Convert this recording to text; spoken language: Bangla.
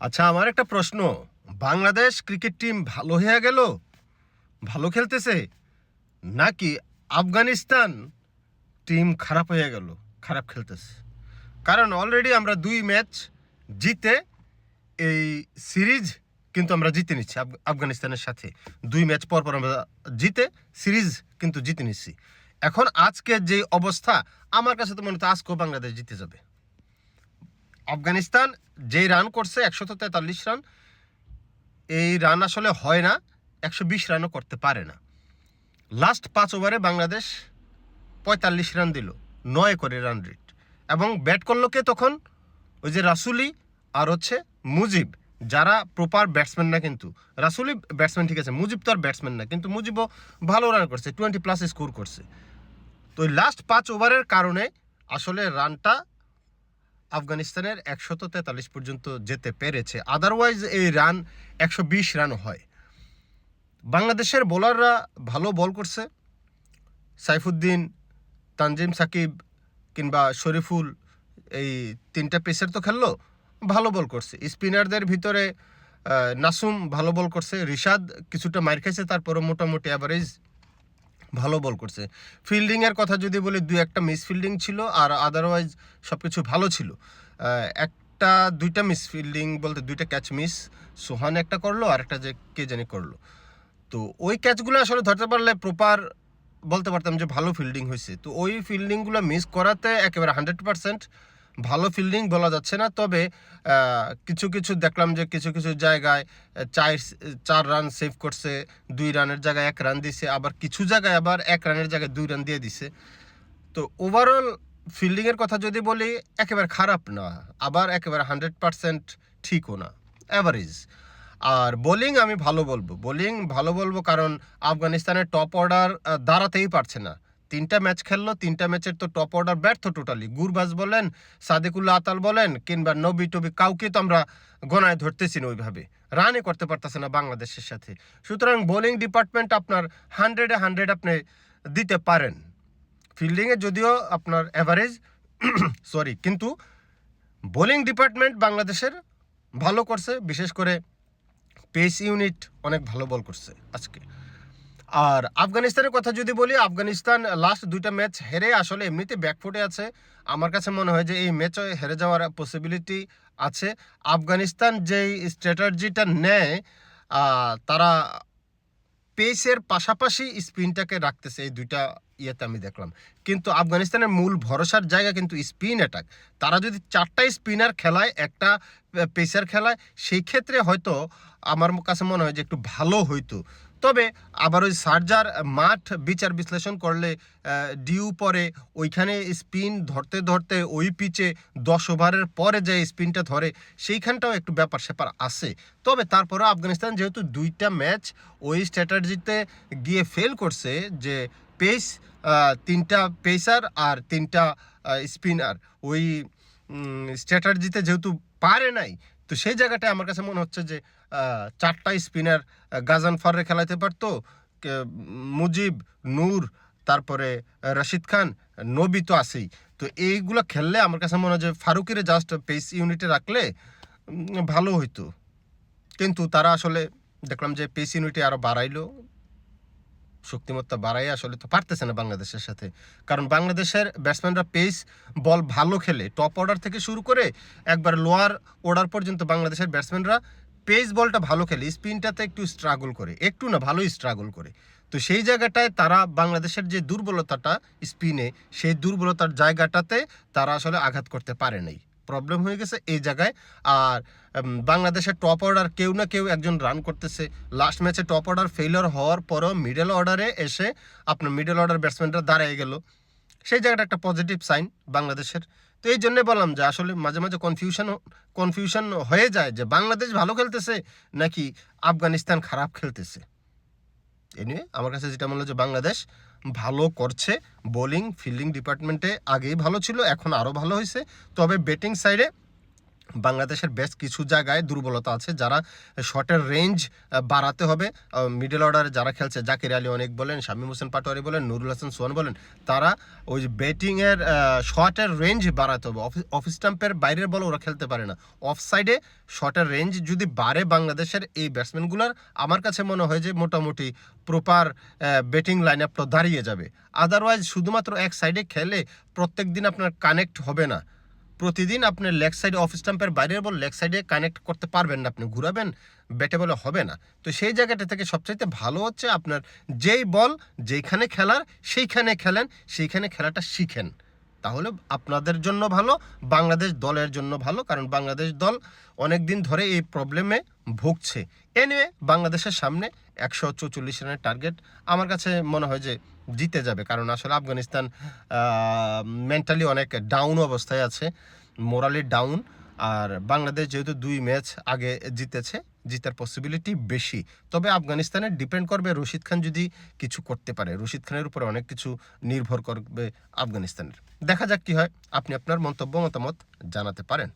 আচ্ছা আমার একটা প্রশ্ন। বাংলাদেশ ক্রিকেট টিম ভালো হয়ে গেল? ভালো খেলতেছে? নাকি আফগানিস্তান টিম খারাপ হয়ে গেল, খারাপ খেলতেছে? কারণ অলরেডি আমরা দুই ম্যাচ জিতে এই সিরিজ কিন্তু আমরা জিতে নিচ্ছি, আফ- আফগানিস্তানের সাথে। দুই ম্যাচ পর পর আমরা জিতে সিরিজ কিন্তু জিতে নিচ্ছি। এখন আজকের যে অবস্থা, আমার কাছে তো মনে হচ্ছে আজকেও বাংলাদেশ জিতে যাবে। আফগানিস্তান যেই রান করছে, একশত তেতাল্লিশ রান এই রান আসলে হয় না, একশো বিশ রানও করতে পারে না। লাস্ট পাঁচ ওভারে বাংলাদেশ পঁয়তাল্লিশ রান দিল, নয় করে রান রেট এবং ব্যাট করল কে তখন? ওই যে রাসুলি আর হচ্ছে মুজিব। যারা প্রপার ব্যাটসম্যান না কিন্তু। রাসুলি ব্যাটসম্যান ঠিক আছে, মুজিব তো আর ব্যাটসম্যান না, কিন্তু মুজিবও ভালো রান করছে টোয়েন্টি প্লাস স্কোর করছে। তো ওই লাস্ট পাঁচ ওভারের কারণে আসলে রানটা আফগানিস্তানের একশত তেতাল্লিশ পর্যন্ত যেতে পেরেছে। আদারওয়াইজ এই রান একশো বিশ রান হয়। বাংলাদেশের বোলাররা ভালো বল করছে। সাইফুদ্দিন, তানজিম সাকিব কিংবা শরীফুল এই তিনটা পেসার তো খেললো, ভালো বল করছে। স্পিনারদের ভিতরে নাসুম ভালো বল করছে। রিশাদ কিছুটা মার খেয়েছে তারপরও মোটামুটি অ্যাভারেজ ভালো বল করছে। ফিল্ডিংয়ের কথা যদি বলি দু একটা মিস ফিল্ডিং ছিল আর আদারওয়াইজ সব কিছু ভালো ছিল। একটা, দুইটা মিস ফিল্ডিং বলতে দুইটা ক্যাচ মিস সোহান একটা করল আর একটা যে কে জানি করল। তো ওই ক্যাচগুলো আসলে ধরতে পারলে প্রপার বলতে পারতাম যে ভালো ফিল্ডিং হয়েছে তো ওই ফিল্ডিংগুলো মিস করাতে একেবারে হান্ড্রেড পার্সেন্ট ভালো ফিল্ডিং বলা যাচ্ছে না, তবে কিছু কিছু দেখলাম যে কিছু কিছু জায়গায় চার চার রান সেভ করছে, দুই রানের জায়গায় এক রান দিছে, আবার কিছু জায়গায় আবার এক রানের জায়গায় দুই রান দিয়ে দিছে। তো ওভারঅল ফিল্ডিংয়ের কথা যদি বলি, একেবারে খারাপ না, আবার একেবারে হান্ড্রেড পার্সেন্ট ঠিকও না অ্যাভারেজ আর বোলিং আমি ভালো বলব বোলিং ভালো বলব কারণ আফগানিস্তানের টপ অর্ডার দাঁড়াতেই পারছে না। তিনটা ম্যাচ খেললো, তিনটা ম্যাচের তো টপ অর্ডার ব্যর্থ টোটালি গুরবাজ বলেন, সাদেকুল্লাহ আতাল বলেন, কিংবা নবী টবি, কাউকে তো আমরা গনায় ধরতেছি না ওইভাবে। রানই করতে পারতেছে না বাংলাদেশের সাথে। সুতরাং বোলিং ডিপার্টমেন্ট আপনার হান্ড্রেডে হান্ড্রেড আপনি দিতে পারেন। ফিল্ডিংয়ে যদিও আপনার অ্যাভারেজ সরি কিন্তু বোলিং ডিপার্টমেন্ট বাংলাদেশের ভালো করছে, বিশেষ করে পেস ইউনিট অনেক ভালো বল করছে আজকে। আর আফগানিস্তানের কথা যদি বলি, আফগানিস্তান লাস্ট দুইটা ম্যাচ হেরে আসলে এমনিতে ব্যাকফুটে আছে। আমার কাছে মনে হয় যে এই ম্যাচও হেরে যাওয়ার পসিবিলিটি আছে। আফগানিস্তান যেই স্ট্র্যাটার্জিটা নেয় তারা পেসের পাশাপাশি স্পিনটাকে রাখতেছে, এই দুইটা ইয়েতে আমি দেখলাম। কিন্তু আফগানিস্তানের মূল ভরসার জায়গা কিন্তু স্পিন অ্যাটাক তারা যদি চারটা স্পিনার খেলায়, একটা পেসার খেলায়, সেই ক্ষেত্রে হয়তো আমার কাছে মনে হয় যে একটু ভালো হইতো। তবে আবার ওই সার্জার মাঠ বিচার বিশ্লেষণ করলে ডিউ পরে ওইখানে স্পিন ধরতে ধরতে ওই পিচে দশ ওভারের পরে যে স্পিনটা ধরে, সেইখানটাও একটু ব্যাপার স্যাপার আছে। তবে তারপরে আফগানিস্তান যেহেতু দুইটা ম্যাচ ওই স্ট্র্যাটার্জিতে গিয়ে ফেল করছে যে পেস তিনটা পেসার আর তিনটা স্পিনার। ওই স্ট্র্যাটার্জিতে যেহেতু পারে নাই, তো সেই জায়গাটায় আমার কাছে মনে হচ্ছে যে চারটা স্পিনার গাজান ফারে খেলাতে পারতো মুজিব, নূর, তারপরে রশিদ খান, নবী তো আছেই। তো এইগুলো খেললে আমার কাছে মনে হয় যে ফারুকিরে জাস্ট পেস ইউনিটে রাখলে ভালো হইতো। কিন্তু তারা আসলে দেখলাম যে পেস ইউনিটে আরও বাড়াইলো। শক্তিমত্তা বাড়াই আসলে তো পারতেছে না বাংলাদেশের সাথে। কারণ বাংলাদেশের ব্যাটসম্যানরা পেস বল ভালো খেলে। টপ অর্ডার থেকে শুরু করে একবার লোয়ার অর্ডার পর্যন্ত বাংলাদেশের ব্যাটসম্যানরা পেস বলটা ভালো খেলে, স্পিনটাতে একটু স্ট্রাগল করে, একটু না, ভালোই স্ট্রাগল করে। তো সেই জায়গাটায় তারা বাংলাদেশের যে দুর্বলতাটা স্পিনে, সেই দুর্বলতার জায়গাটাতে তারা আসলে আঘাত করতে পারে নাই। প্রবলেম হয়ে গেছে এই জায়গায়। আর বাংলাদেশের টপ অর্ডার কেউ না কেউ একজন রান করতেছে। লাস্ট ম্যাচে টপ অর্ডার ফেইলিওর হওয়ার পরও মিডল অর্ডারে এসে আপনার মিডল অর্ডার ব্যাটসম্যানরা দাঁড়িয়ে গেল। সেই জায়গাটা একটা পজিটিভ সাইন বাংলাদেশের। তো এই জন্যে বললাম যে আসলে মাঝে মাঝে কনফিউশন কনফিউশন হয়ে যায় যে বাংলাদেশ ভালো খেলতেছে নাকি আফগানিস্তান খারাপ খেলতেছে। এনিওয়ে আমার কাছে যেটা মনে হলো যে বাংলাদেশ ভালো করছে বোলিং ফিল্ডিং ডিপার্টমেন্টে আগেই ভালো ছিল, এখন আরও ভালো হয়েছে। তবে ব্যাটিং সাইডে বাংলাদেশের বেশ কিছু জায়গায় দুর্বলতা আছে, যারা শটের রেঞ্জ বাড়াতে হবে। মিডল অর্ডারে যারা খেলছে, জাকির আলী অনেক বলেন, শামীম হোসেন পাটোয়ারি বলেন, নুরুল হাসান সোহান বলেন, তারা ওই ব্যাটিংয়ের শটের রেঞ্জ বাড়াতে হবে। অফ স্টাম্পের বাইরের বল ওরা খেলতে পারে না। অফ সাইডে শটের রেঞ্জ যদি বাড়ে বাংলাদেশের এই ব্যাটসম্যানগুলোর আমার কাছে মনে হয় যে মোটামুটি প্রপার ব্যাটিং লাইন আপটা দাঁড়িয়ে যাবে। আদারওয়াইজ শুধুমাত্র এক সাইডে খেলে প্রত্যেক দিন আপনার কানেক্ট হবে না। প্রতিদিন আপনি লেগ সাইডে অফ স্টাম্পের বাইরের বল লেগ সাইডে কানেক্ট করতে পারবেন না, আপনি ঘুরাবেন, ব্যাটে বলে হবে না। তো সেই জায়গাটা থেকে সবচাইতে ভালো হচ্ছে আপনার যেই বল যেইখানে খেলার সেইখানে খেলেন, সেইখানে খেলাটা শিখেন। তাহলে আপনাদের জন্য ভালো, বাংলাদেশ দলের জন্য ভালো, কারণ বাংলাদেশ দল অনেক দিন ধরে এই প্রবলেমে ভুগছে। এনিওয়ে বাংলাদেশের সামনে একশো চৌচল্লিশ রানের টার্গেট আমার কাছে মনে হয় যে জিতে যাবে, কারণ আসলে আফগানিস্তান মেন্টালি অনেক ডাউন অবস্থায় আছে মোরালি ডাউন আর বাংলাদেশ যেহেতু দুই ম্যাচ আগে জিতেছে জিতার পসিবিলিটি বেশি। তবে আফগানিস্তানের ডিপেন্ড করবে রশিদ খান যদি কিছু করতে পারে। রশিদ খানের উপরে অনেক কিছু নির্ভর করবে আফগানিস্তানের। দেখা যাক কি হয়। আপনি আপনার মন্তব্য, মতামত জানাতে পারেন।